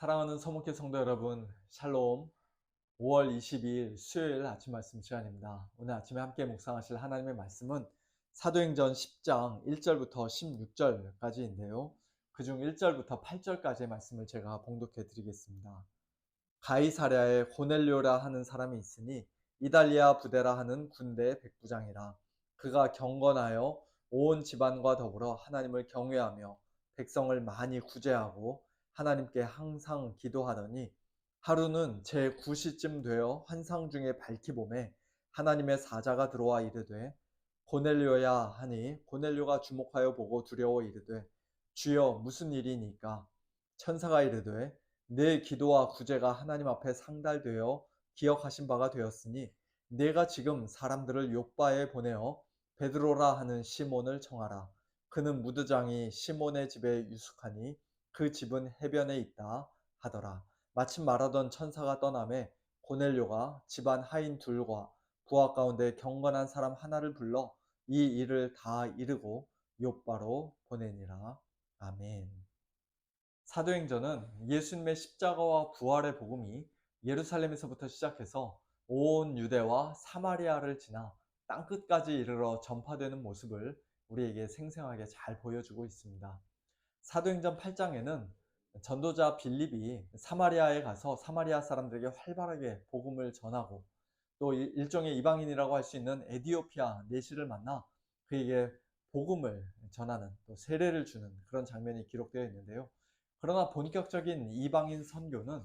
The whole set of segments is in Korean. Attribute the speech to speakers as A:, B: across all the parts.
A: 사랑하는 서목회 성도 여러분, 샬롬. 5월 22일 수요일 아침 말씀 시간입니다. 오늘 아침에 함께 묵상하실 하나님의 말씀은 사도행전 10장 1절부터 16절까지인데요. 그중 1절부터 8절까지의 말씀을 제가 봉독해 드리겠습니다. 가이사랴에 고넬료라 하는 사람이 있으니 이달리아 부대라 하는 군대 백부장이라 그가 경건하여 온 집안과 더불어 하나님을 경외하며 백성을 많이 구제하고 하나님께 항상 기도하더니 하루는 제 9시쯤 되어 환상 중에 밝히 봄에 하나님의 사자가 들어와 이르되 고넬료야 하니 고넬료가 주목하여 보고 두려워 이르되 주여 무슨 일이니까? 천사가 이르되 내 기도와 구제가 하나님 앞에 상달되어 기억하신 바가 되었으니 내가 지금 사람들을 요바에 보내어 베드로라 하는 시몬을 청하라. 그는 무드장이 시몬의 집에 유숙하니 그 집은 해변에 있다 하더라. 마침 말하던 천사가 떠남에 고넬료가 집안 하인 둘과 부하 가운데 경건한 사람 하나를 불러 이 일을 다 이르고 요바로 보내니라. 아멘. 사도행전은 예수님의 십자가와 부활의 복음이 예루살렘에서부터 시작해서 온 유대와 사마리아를 지나 땅끝까지 이르러 전파되는 모습을 우리에게 생생하게 잘 보여주고 있습니다. 사도행전 8장에는 전도자 빌립이 사마리아에 가서 사마리아 사람들에게 활발하게 복음을 전하고 또 일종의 이방인이라고 할 수 있는 에디오피아 내시를 만나 그에게 복음을 전하는 또 세례를 주는 그런 장면이 기록되어 있는데요. 그러나 본격적인 이방인 선교는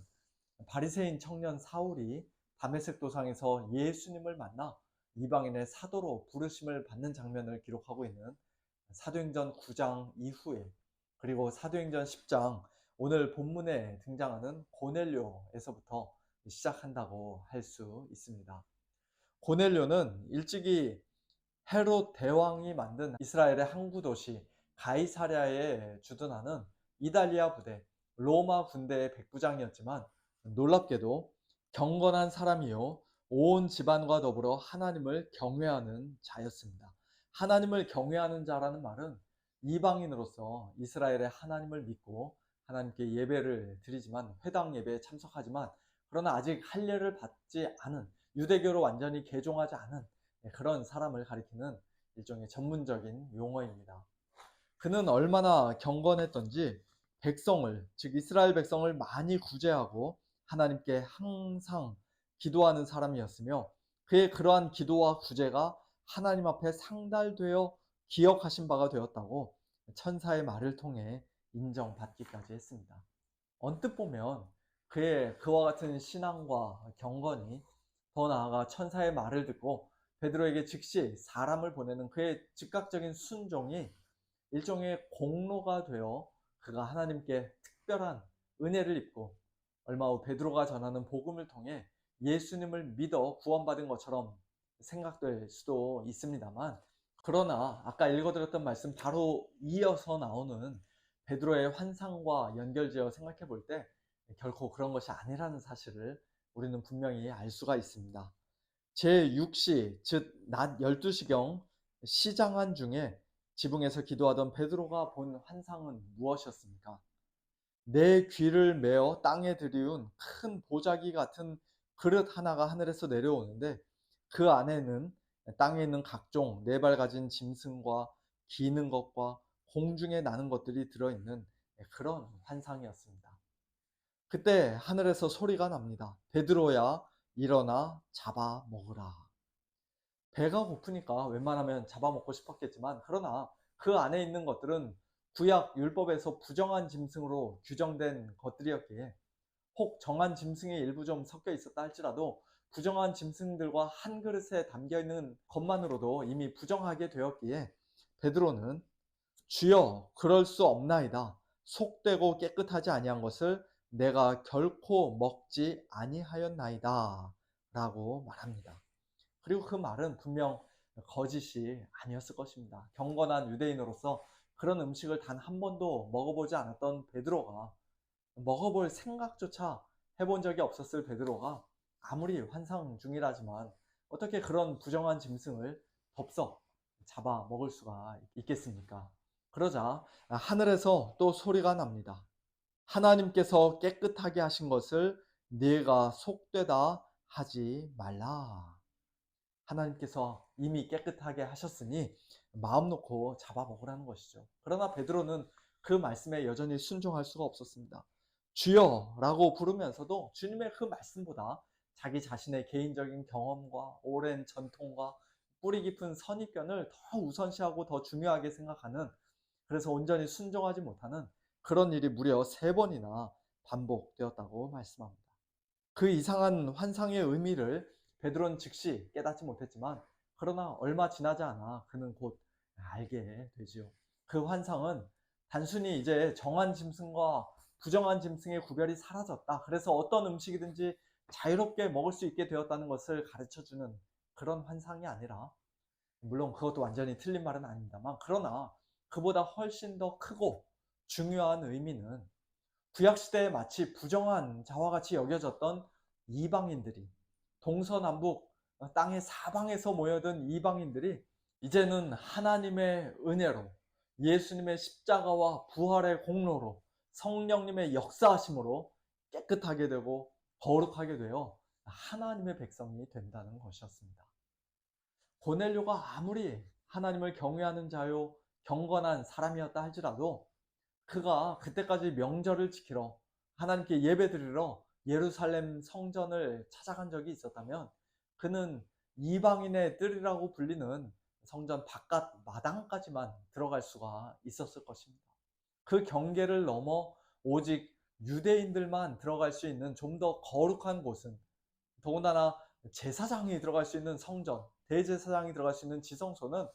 A: 바리새인 청년 사울이 다메섹 도상에서 예수님을 만나 이방인의 사도로 부르심을 받는 장면을 기록하고 있는 사도행전 9장 이후에 그리고 사도행전 10장 오늘 본문에 등장하는 고넬료에서부터 시작한다고 할 수 있습니다. 고넬료는 일찍이 헤롯 대왕이 만든 이스라엘의 항구 도시 가이사랴에 주둔하는 이달리아 부대 로마 군대의 백부장이었지만 놀랍게도 경건한 사람이요 온 집안과 더불어 하나님을 경외하는 자였습니다. 하나님을 경외하는 자라는 말은 이방인으로서 이스라엘의 하나님을 믿고 하나님께 예배를 드리지만 회당 예배에 참석하지만 그러나 아직 할례를 받지 않은 유대교로 완전히 개종하지 않은 그런 사람을 가리키는 일종의 전문적인 용어입니다. 그는 얼마나 경건했던지 백성을 즉 이스라엘 백성을 많이 구제하고 하나님께 항상 기도하는 사람이었으며 그의 그러한 기도와 구제가 하나님 앞에 상달되어 기억하신 바가 되었다고 천사의 말을 통해 인정받기까지 했습니다. 언뜻 보면 그의 그와 같은 신앙과 경건이 더 나아가 천사의 말을 듣고 베드로에게 즉시 사람을 보내는 그의 즉각적인 순종이 일종의 공로가 되어 그가 하나님께 특별한 은혜를 입고 얼마 후 베드로가 전하는 복음을 통해 예수님을 믿어 구원받은 것처럼 생각될 수도 있습니다만 그러나 아까 읽어드렸던 말씀 바로 이어서 나오는 베드로의 환상과 연결지어 생각해 볼 때 결코 그런 것이 아니라는 사실을 우리는 분명히 알 수가 있습니다. 제6시, 즉, 낮 12시경 시장한 중에 지붕에서 기도하던 베드로가 본 환상은 무엇이었습니까? 내 귀를 메어 땅에 들이운 큰 보자기 같은 그릇 하나가 하늘에서 내려오는데 그 안에는 땅에 있는 각종 네 발 가진 짐승과 기는 것과 공중에 나는 것들이 들어있는 그런 환상이었습니다. 그때 하늘에서 소리가 납니다. 베드로야 일어나 잡아 먹으라. 배가 고프니까 웬만하면 잡아 먹고 싶었겠지만 그러나 그 안에 있는 것들은 구약 율법에서 부정한 짐승으로 규정된 것들이었기에 혹 정한 짐승의 일부 좀 섞여 있었다 할지라도 부정한 짐승들과 한 그릇에 담겨 있는 것만으로도 이미 부정하게 되었기에 베드로는 주여 그럴 수 없나이다. 속되고 깨끗하지 아니한 것을 내가 결코 먹지 아니하였나이다. 라고 말합니다. 그리고 그 말은 분명 거짓이 아니었을 것입니다. 경건한 유대인으로서 그런 음식을 단 한 번도 먹어보지 않았던 베드로가 먹어볼 생각조차 해본 적이 없었을 베드로가 아무리 환상 중이라지만 어떻게 그런 부정한 짐승을 덥석 잡아 먹을 수가 있겠습니까? 그러자 하늘에서 또 소리가 납니다. 하나님께서 깨끗하게 하신 것을 네가 속되다 하지 말라. 하나님께서 이미 깨끗하게 하셨으니 마음 놓고 잡아 먹으라는 것이죠. 그러나 베드로는 그 말씀에 여전히 순종할 수가 없었습니다. 주여라고 부르면서도 주님의 그 말씀보다 자기 자신의 개인적인 경험과 오랜 전통과 뿌리 깊은 선입견을 더 우선시하고 더 중요하게 생각하는 그래서 온전히 순종하지 못하는 그런 일이 무려 세 번이나 반복되었다고 말씀합니다. 그 이상한 환상의 의미를 베드로는 즉시 깨닫지 못했지만 그러나 얼마 지나지 않아 그는 곧 알게 되지요. 그 환상은 단순히 이제 정한 짐승과 부정한 짐승의 구별이 사라졌다. 그래서 어떤 음식이든지 자유롭게 먹을 수 있게 되었다는 것을 가르쳐 주는 그런 환상이 아니라 물론 그것도 완전히 틀린 말은 아닙니다만 그러나 그보다 훨씬 더 크고 중요한 의미는 구약 시대에 마치 부정한 자와 같이 여겨졌던 이방인들이 동서남북 땅의 사방에서 모여든 이방인들이 이제는 하나님의 은혜로 예수님의 십자가와 부활의 공로로 성령님의 역사하심으로 깨끗하게 되고 거룩하게 되어 하나님의 백성이 된다는 것이었습니다. 고넬료가 아무리 하나님을 경외하는 자요 경건한 사람이었다 할지라도 그가 그때까지 명절을 지키러 하나님께 예배드리러 예루살렘 성전을 찾아간 적이 있었다면 그는 이방인의 뜰이라고 불리는 성전 바깥 마당까지만 들어갈 수가 있었을 것입니다. 그 경계를 넘어 오직 유대인들만 들어갈 수 있는 좀 더 거룩한 곳은 더군다나 제사장이 들어갈 수 있는 성전, 대제사장이 들어갈 수 있는 지성소는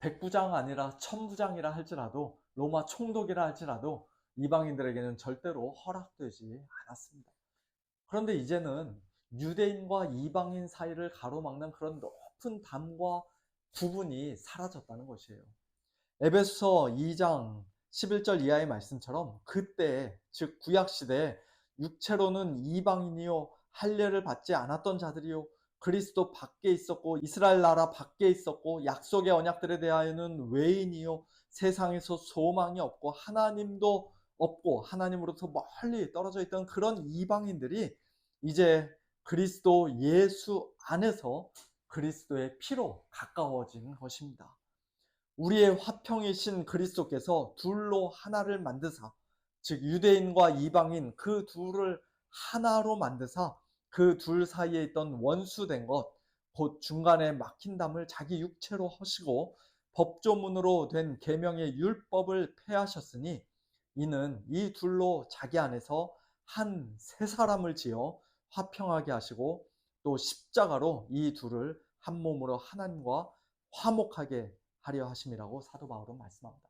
A: 백부장 아니라 천부장이라 할지라도 로마 총독이라 할지라도 이방인들에게는 절대로 허락되지 않았습니다. 그런데 이제는 유대인과 이방인 사이를 가로막는 그런 높은 담과 구분이 사라졌다는 것이에요. 에베소서 2장 11절 이하의 말씀처럼 그때 즉 구약 시대에 육체로는 이방인이요 할례를 받지 않았던 자들이요 그리스도 밖에 있었고 이스라엘 나라 밖에 있었고 약속의 언약들에 대하여는 외인이요 세상에서 소망이 없고 하나님도 없고 하나님으로부터 멀리 떨어져 있던 그런 이방인들이 이제 그리스도 예수 안에서 그리스도의 피로 가까워진 것입니다. 우리의 화평이신 그리스도께서 둘로 하나를 만드사 즉 유대인과 이방인 그 둘을 하나로 만드사 그 둘 사이에 있던 원수된 것, 곧 중간에 막힌 담을 자기 육체로 허시고 법조문으로 된 계명의 율법을 폐하셨으니 이는 이 둘로 자기 안에서 한 세 사람을 지어 화평하게 하시고 또 십자가로 이 둘을 한 몸으로 하나님과 화목하게 하려 하심이라고 사도 바울은 말씀합니다.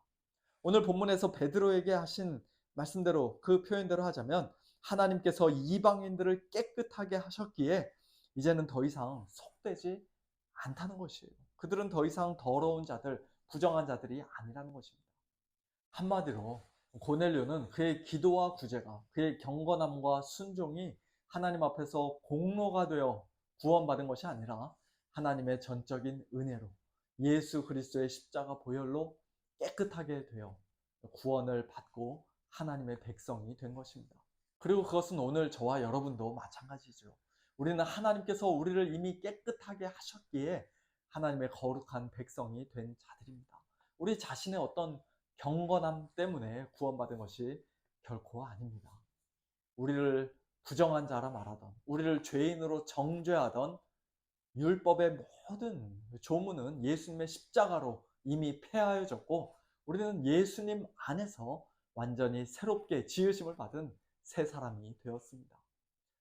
A: 오늘 본문에서 베드로에게 하신 말씀대로 그 표현대로 하자면 하나님께서 이방인들을 깨끗하게 하셨기에 이제는 더 이상 속되지 않다는 것이에요. 그들은 더 이상 더러운 자들, 부정한 자들이 아니라는 것입니다. 한마디로 고넬료는 그의 기도와 구제가 그의 경건함과 순종이 하나님 앞에서 공로가 되어 구원받은 것이 아니라 하나님의 전적인 은혜로 예수 그리스도의 십자가 보혈로 깨끗하게 되어 구원을 받고 하나님의 백성이 된 것입니다. 그리고 그것은 오늘 저와 여러분도 마찬가지죠. 우리는 하나님께서 우리를 이미 깨끗하게 하셨기에 하나님의 거룩한 백성이 된 자들입니다. 우리 자신의 어떤 경건함 때문에 구원받은 것이 결코 아닙니다. 우리를 부정한 자라 말하던, 우리를 죄인으로 정죄하던 율법의 모든 조문은 예수님의 십자가로 이미 폐하여졌고, 우리는 예수님 안에서 완전히 새롭게 지으심을 받은 새 사람이 되었습니다.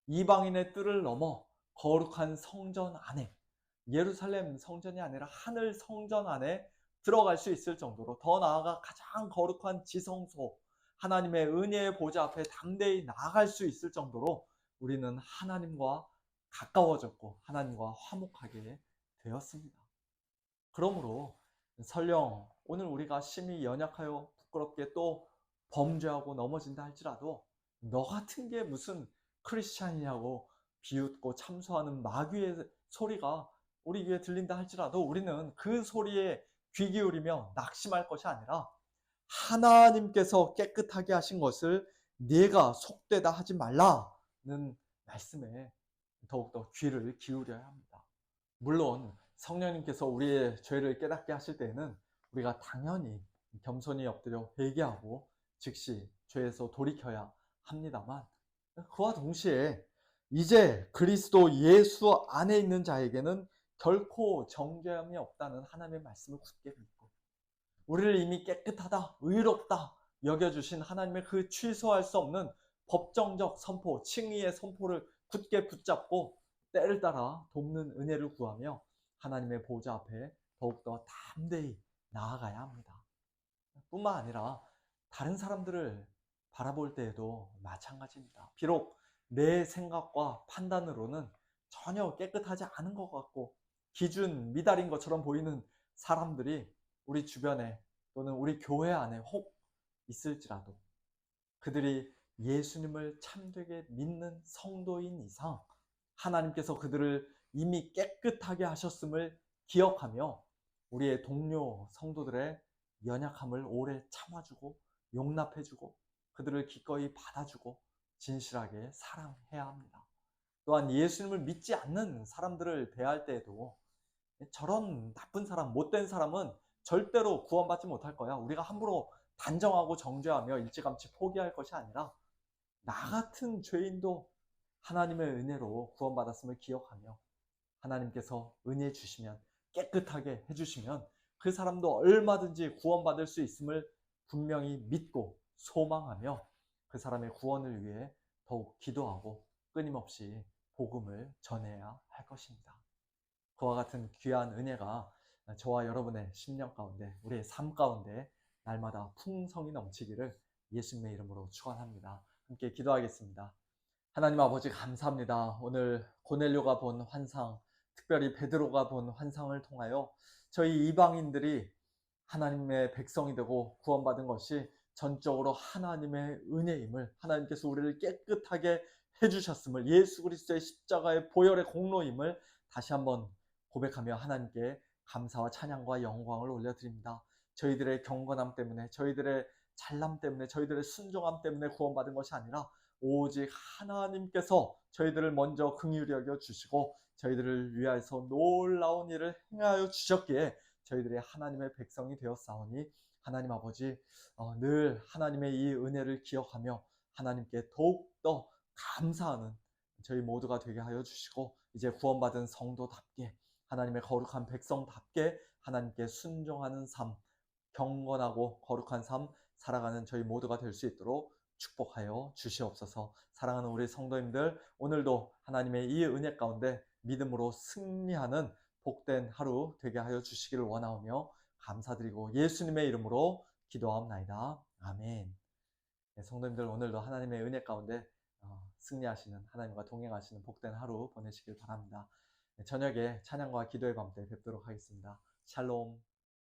A: 이방인의 뜰을 넘어 거룩한 성전 안에, 예루살렘 성전이 아니라 하늘 성전 안에 들어갈 수 있을 정도로 더 나아가 가장 거룩한 지성소, 하나님의 은혜의 보좌 앞에 담대히 나아갈 수 있을 정도로 우리는 하나님과 가까워졌고 하나님과 화목하게 되었습니다. 그러므로 설령 오늘 우리가 심히 연약하여 부끄럽게 또 범죄하고 넘어진다 할지라도 너 같은 게 무슨 크리스찬이냐고 비웃고 참소하는 마귀의 소리가 우리 귀에 들린다 할지라도 우리는 그 소리에 귀 기울이며 낙심할 것이 아니라 하나님께서 깨끗하게 하신 것을 내가 속되다 하지 말라는 말씀에 더욱더 귀를 기울여야 합니다. 물론 성령님께서 우리의 죄를 깨닫게 하실 때에는 우리가 당연히 겸손히 엎드려 회개하고 즉시 죄에서 돌이켜야 합니다만 그와 동시에 이제 그리스도 예수 안에 있는 자에게는 결코 정죄함이 없다는 하나님의 말씀을 굳게 믿고 우리를 이미 깨끗하다, 의롭다 여겨주신 하나님의 그 취소할 수 없는 법정적 선포, 칭의의 선포를 굳게 붙잡고 때를 따라 돕는 은혜를 구하며 하나님의 보좌 앞에 더욱더 담대히 나아가야 합니다. 뿐만 아니라 다른 사람들을 바라볼 때에도 마찬가지입니다. 비록 내 생각과 판단으로는 전혀 깨끗하지 않은 것 같고 기준 미달인 것처럼 보이는 사람들이 우리 주변에 또는 우리 교회 안에 혹 있을지라도 그들이 예수님을 참되게 믿는 성도인 이상 하나님께서 그들을 이미 깨끗하게 하셨음을 기억하며 우리의 동료 성도들의 연약함을 오래 참아주고 용납해주고 그들을 기꺼이 받아주고 진실하게 사랑해야 합니다. 또한 예수님을 믿지 않는 사람들을 대할 때에도 저런 나쁜 사람, 못된 사람은 절대로 구원받지 못할 거야. 우리가 함부로 단정하고 정죄하며 일찌감치 포기할 것이 아니라 나 같은 죄인도 하나님의 은혜로 구원받았음을 기억하며 하나님께서 은혜 주시면 깨끗하게 해주시면 그 사람도 얼마든지 구원받을 수 있음을 분명히 믿고 소망하며 그 사람의 구원을 위해 더욱 기도하고 끊임없이 복음을 전해야 할 것입니다. 그와 같은 귀한 은혜가 저와 여러분의 심령 가운데, 우리의 삶 가운데 날마다 풍성이 넘치기를 예수님의 이름으로 축원합니다. 함께 기도하겠습니다. 하나님 아버지 감사합니다. 오늘 고넬료가 본 환상, 특별히 베드로가 본 환상을 통하여 저희 이방인들이 하나님의 백성이 되고 구원받은 것이 전적으로 하나님의 은혜임을 하나님께서 우리를 깨끗하게 해주셨음을 예수 그리스도의 십자가의 보혈의 공로임을 다시 한번 고백하며 하나님께 감사와 찬양과 영광을 올려드립니다. 저희들의 경건함 때문에 저희들의 잘남 때문에 저희들의 순종함 때문에 구원받은 것이 아니라 오직 하나님께서 저희들을 먼저 긍휼히 여겨 주시고 저희들을 위하여서 놀라운 일을 행하여 주셨기에 저희들이 하나님의 백성이 되었사오니 하나님 아버지 어, 늘 하나님의 이 은혜를 기억하며 하나님께 더욱더 감사하는 저희 모두가 되게 하여 주시고 이제 구원받은 성도답게 하나님의 거룩한 백성답게 하나님께 순종하는 삶 경건하고 거룩한 삶 살아가는 저희 모두가 될 수 있도록 축복하여 주시옵소서. 사랑하는 우리 성도님들, 오늘도 하나님의 이 은혜 가운데 믿음으로 승리하는 복된 하루 되게 하여 주시기를 원하오며 감사드리고 예수님의 이름으로 기도하옵나이다. 아멘. 네, 성도님들 오늘도 하나님의 은혜 가운데 어, 승리하시는 하나님과 동행하시는 복된 하루 보내시길 바랍니다. 네, 저녁에 찬양과 기도의 밤때 뵙도록 하겠습니다. 샬롬.